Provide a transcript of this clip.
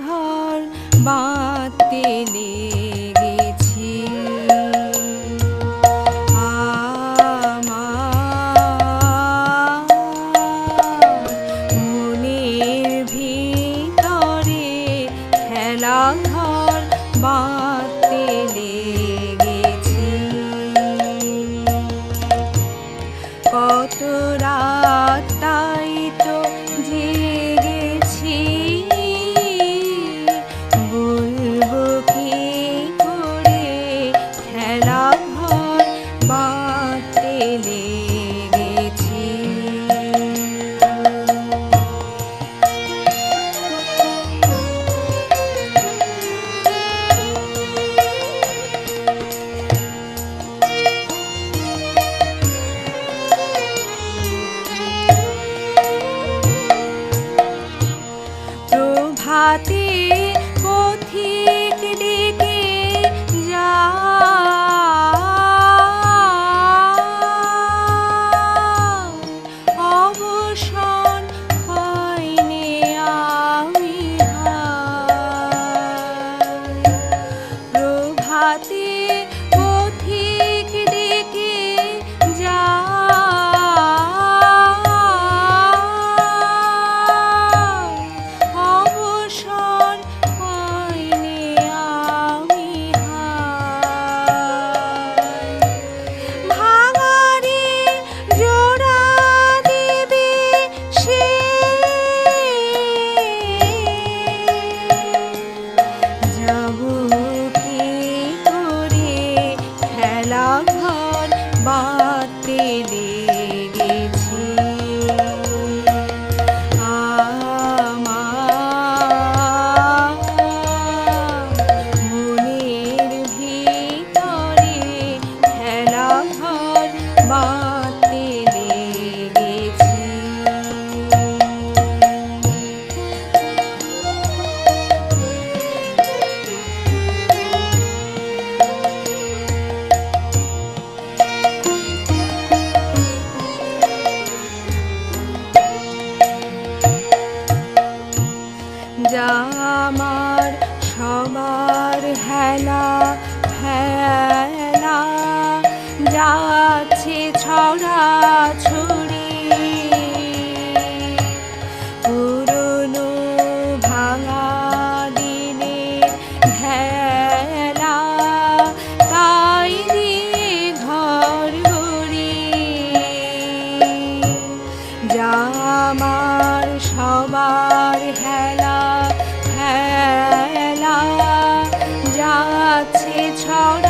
ঘর বাঁধতে লেগেছি। মনের ভিতরে খেলা ঘর a ti. আমার, সবার হেলা হেলা। যাচ্ছে ছড়া ছড়ি পুরনো ভাঙা দিনের ভেলা তাই দিয়ে ঘর গড়ি যা আমার সবার হেলা হেলা যাচ্ছে ছড়া